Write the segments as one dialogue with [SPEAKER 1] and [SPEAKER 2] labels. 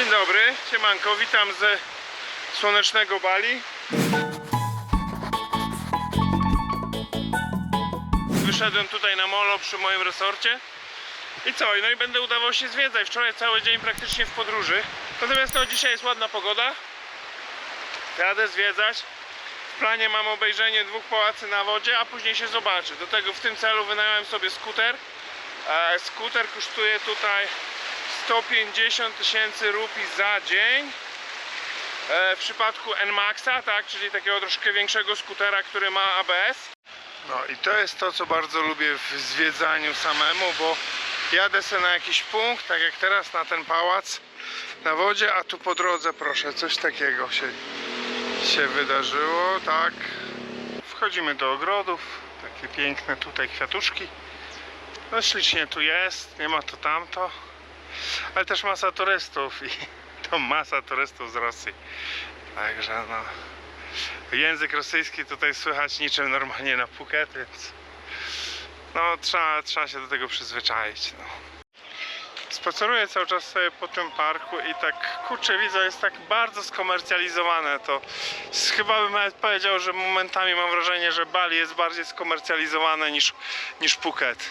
[SPEAKER 1] Dzień dobry, siemanko, witam ze słonecznego Bali. Wyszedłem tutaj na molo przy moim resorcie. I co? No i będę udawał się zwiedzać. Wczoraj cały dzień praktycznie w podróży. Natomiast no dzisiaj jest ładna pogoda. Jadę zwiedzać. W planie mam obejrzenie dwóch pałacy na wodzie, a później się zobaczy. Do tego w tym celu wynająłem sobie skuter. E, skuter kosztuje tutaj 150 tysięcy rupii za dzień. E, w przypadku Nmaxa, tak, czyli takiego troszkę większego skutera, który ma ABS. No i to jest to, co bardzo lubię w zwiedzaniu samemu, bo jadę sobie na jakiś punkt, tak jak teraz na ten pałac na wodzie, a tu po drodze, proszę, coś takiego się, się wydarzyło, tak. Wchodzimy do ogrodów, takie piękne tutaj kwiatuszki. No ślicznie tu jest, nie ma to tamto, ale też masa turystów i to masa turystów z Rosji. Także no, język rosyjski tutaj słychać niczym normalnie na Phuket, więc no trzeba, trzeba się do tego przyzwyczaić. No. Spaceruję cały czas sobie po tym parku i tak kurczę widzę, jest tak bardzo skomercjalizowane to. Chyba bym nawet powiedział, że momentami mam wrażenie, że Bali jest bardziej skomercjalizowane niż, niż Phuket.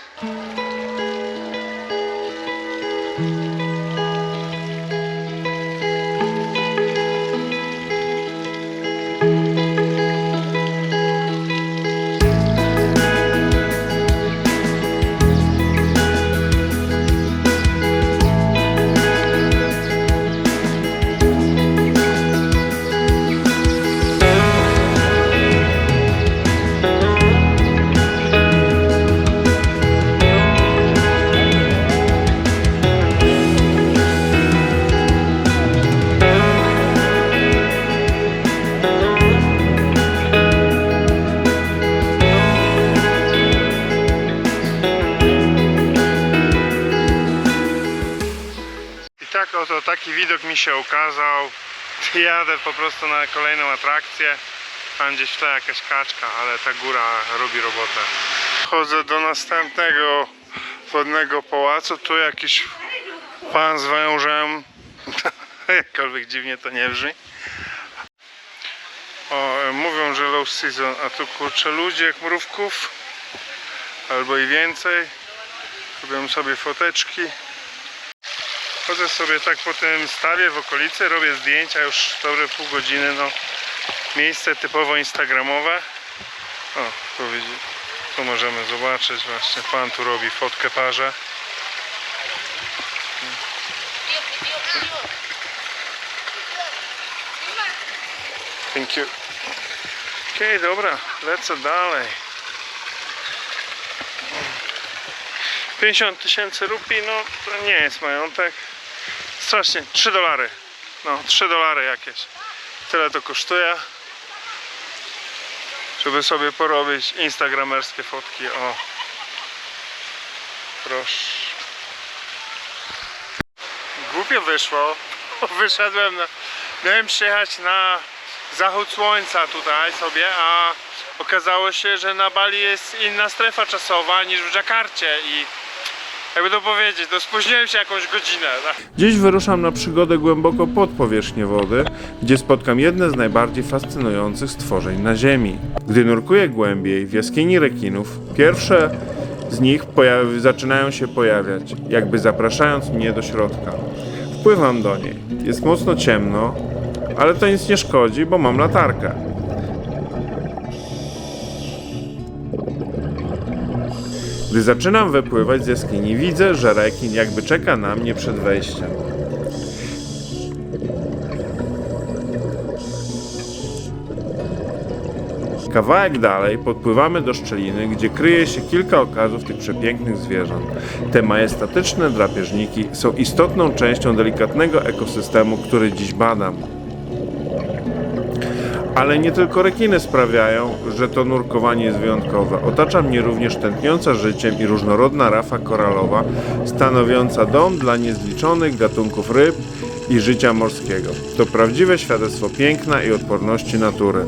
[SPEAKER 1] Się ukazał. Jadę po prostu na kolejną atrakcję. Tam gdzieś w jakaś kaczka, ale ta góra robi robotę. Chodzę do następnego wodnego pałacu. Tu jakiś pan z wężem. Jakkolwiek dziwnie to nie brzmi. O, mówią, że low season, a tu kurczę ludzie jak mrówków. Albo i więcej. Robią sobie foteczki. Chodzę sobie tak po tym stawie w okolicy, robię zdjęcia już dobre pół godziny, no miejsce typowo instagramowe. O, tu, tu możemy zobaczyć właśnie, pan tu robi fotkę parze. Thank you. Okej, dobra, lecę dalej. 50 tysięcy rupii, no to nie jest majątek. Strasznie, 3 dolary. No, 3 dolary jakieś. Tyle to kosztuje. Żeby sobie porobić instagramerskie fotki. O. Proszę. Głupio wyszło. Wyszedłem na... Miałem przyjechać na zachód słońca tutaj sobie, a okazało się, że na Bali jest inna strefa czasowa niż w Dżakarcie i jakby to powiedzieć, no spóźniłem się jakąś godzinę. tak.
[SPEAKER 2] Dziś wyruszam na przygodę głęboko pod powierzchnię wody, gdzie spotkam jedne z najbardziej fascynujących stworzeń na Ziemi. Gdy nurkuję głębiej w jaskini rekinów, pierwsze z nich zaczynają się pojawiać, jakby zapraszając mnie do środka. Wpływam do niej. Jest mocno ciemno, ale to nic nie szkodzi, bo mam latarkę. Gdy zaczynam wypływać z jaskini, widzę, że rekin jakby czeka na mnie przed wejściem. Kawałek dalej podpływamy do szczeliny, gdzie kryje się kilka okazów tych przepięknych zwierząt. Te majestatyczne drapieżniki są istotną częścią delikatnego ekosystemu, który dziś badam. Ale nie tylko rekiny sprawiają, że to nurkowanie jest wyjątkowe. Otacza mnie również tętniąca życiem i różnorodna rafa koralowa, stanowiąca dom dla niezliczonych gatunków ryb i życia morskiego. To prawdziwe świadectwo piękna i odporności natury.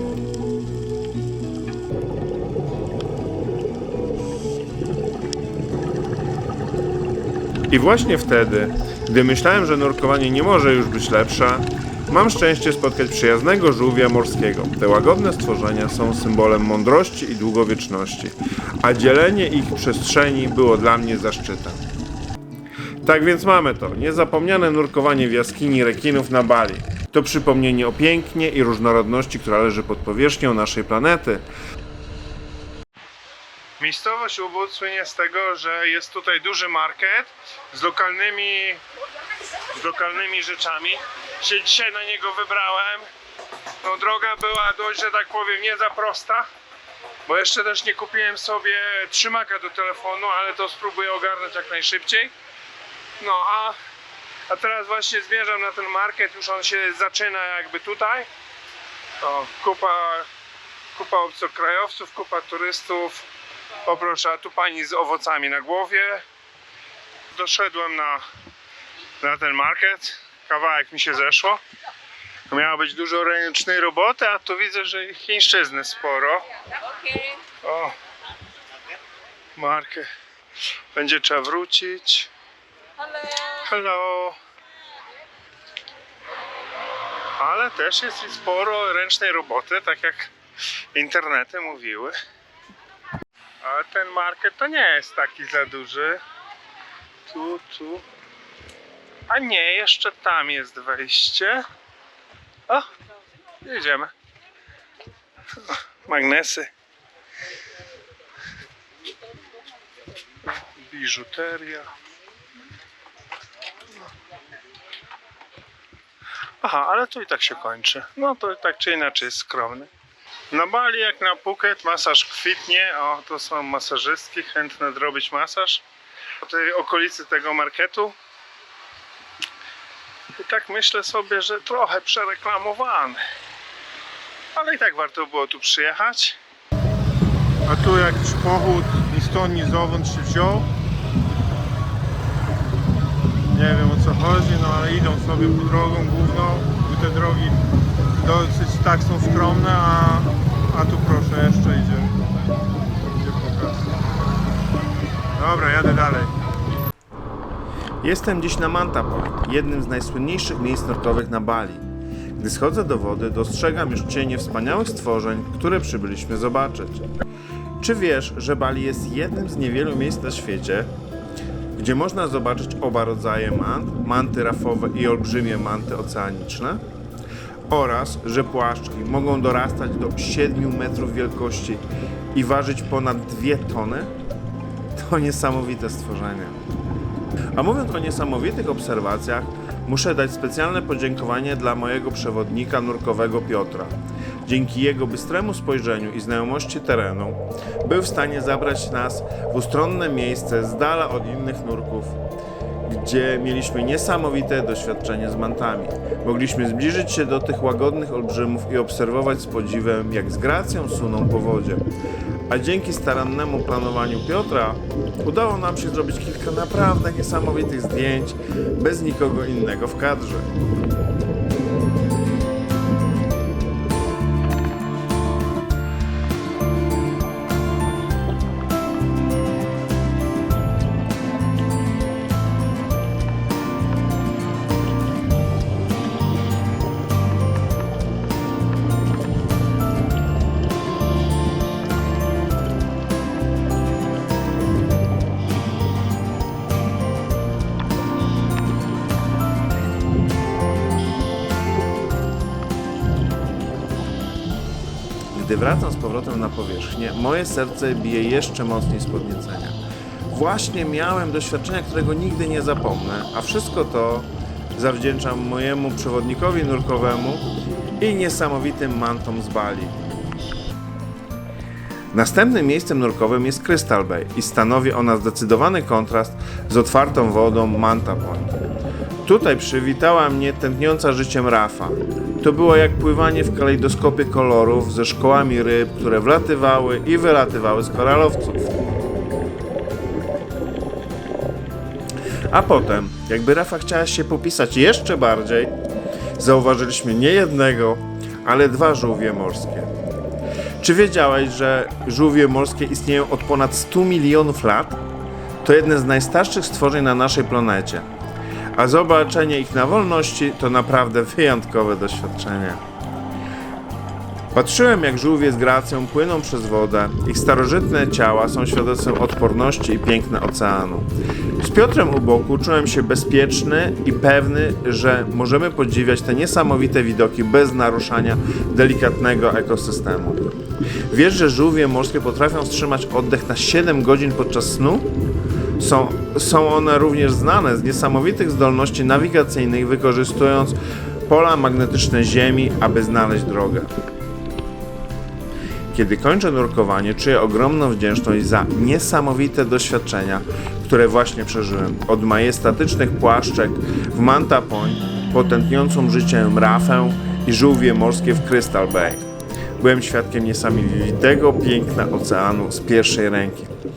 [SPEAKER 2] I właśnie wtedy Gdy myślałem, że nurkowanie nie może już być lepsze, mam szczęście spotkać przyjaznego żółwia morskiego. Te łagodne stworzenia są symbolem mądrości i długowieczności, a dzielenie ich przestrzeni było dla mnie zaszczytem. Tak więc mamy to. Niezapomniane nurkowanie w jaskini rekinów na Bali. To przypomnienie o pięknie i różnorodności, która leży pod powierzchnią naszej planety. Miejscowość słynie z tego, że jest tutaj duży market z lokalnymi, z lokalnymi rzeczami. Się dzisiaj na niego wybrałem. No droga była dość, że tak powiem, nie za prosta. Bo jeszcze też nie kupiłem sobie trzymaka do telefonu, ale to spróbuję ogarnąć jak najszybciej. No a, a teraz właśnie zmierzam na ten market, już on się zaczyna jakby tutaj. Kupa, kupa obcokrajowców, kupa turystów. O proszę, a tu pani z owocami na głowie. Doszedłem na, na ten market. Kawałek mi się zeszło. Miało być dużo ręcznej roboty, a tu widzę, że chińszczyzny sporo. O, markę. Będzie trzeba wrócić. Hello. Ale też jest sporo ręcznej roboty, tak jak internety mówiły. Ale ten market to nie jest taki za duży. Tu, tu. A nie, jeszcze tam jest wejście. O, jedziemy. Magnesy. Biżuteria. Aha, ale to i tak się kończy. No to tak czy inaczej jest skromny. Na Bali jak na Phuket masaż kwitnie. O, to są masażystki chętne zrobić masaż. W tej okolicy tego marketu. Tak myślę sobie, że trochę przereklamowany. Ale i tak warto było tu przyjechać.
[SPEAKER 3] A tu jakiś pochód ni stąd, ni zowąd się wziął. Nie wiem o co chodzi, no ale idą sobie po drogą główną. Tu te drogi dosyć tak są skromne, a, a tu proszę jeszcze idzie. Dobra, jadę dalej.
[SPEAKER 2] Jestem dziś na Manta Point, jednym z najsłynniejszych miejsc nurkowych na Bali. Gdy schodzę do wody, dostrzegam już cienie wspaniałych stworzeń, które przybyliśmy zobaczyć. Czy wiesz, że Bali jest jednym z niewielu miejsc na świecie, gdzie można zobaczyć oba rodzaje mant, manty rafowe i olbrzymie manty oceaniczne? Oraz, że płaszczki mogą dorastać do 7 metrów wielkości i ważyć ponad 2 tony? To niesamowite stworzenie. A mówiąc o niesamowitych obserwacjach, muszę dać specjalne podziękowanie dla mojego przewodnika nurkowego Piotra. Dzięki jego bystremu spojrzeniu i znajomości terenu był w stanie zabrać nas w ustronne miejsce z dala od innych nurków, gdzie mieliśmy niesamowite doświadczenie z mantami. Mogliśmy zbliżyć się do tych łagodnych olbrzymów i obserwować z podziwem, jak z gracją suną po wodzie. A dzięki starannemu planowaniu Piotra udało nam się zrobić kilka naprawdę niesamowitych zdjęć bez nikogo innego w kadrze. Wracam z powrotem na powierzchnię, moje serce bije jeszcze mocniej z podniecenia. Właśnie miałem doświadczenia, którego nigdy nie zapomnę, a wszystko to zawdzięczam mojemu przewodnikowi nurkowemu i niesamowitym mantom z Bali. Następnym miejscem nurkowym jest Crystal Bay i stanowi ona zdecydowany kontrast z otwartą wodą Manta Point. Tutaj przywitała mnie tętniąca życiem Rafa. To było jak pływanie w kalejdoskopie kolorów ze szkołami ryb, które wlatywały i wylatywały z koralowców. A potem, jakby Rafa chciała się popisać jeszcze bardziej, zauważyliśmy nie jednego, ale dwa żółwie morskie. Czy wiedziałeś, że żółwie morskie istnieją od ponad 100 milionów lat? To jedne z najstarszych stworzeń na naszej planecie. A zobaczenie ich na wolności to naprawdę wyjątkowe doświadczenie. Patrzyłem, jak żółwie z gracją płyną przez wodę. Ich starożytne ciała są świadectwem odporności i piękna oceanu. Z Piotrem u boku czułem się bezpieczny i pewny, że możemy podziwiać te niesamowite widoki bez naruszania delikatnego ekosystemu. Wiesz, że żółwie morskie potrafią wstrzymać oddech na 7 godzin podczas snu? Są, są one również znane z niesamowitych zdolności nawigacyjnych, wykorzystując pola magnetyczne Ziemi, aby znaleźć drogę. Kiedy kończę nurkowanie, czuję ogromną wdzięczność za niesamowite doświadczenia, które właśnie przeżyłem. Od majestatycznych płaszczek w Manta Point, po tętniącą życiem rafę i żółwie morskie w Crystal Bay. Byłem świadkiem niesamowitego piękna oceanu z pierwszej ręki.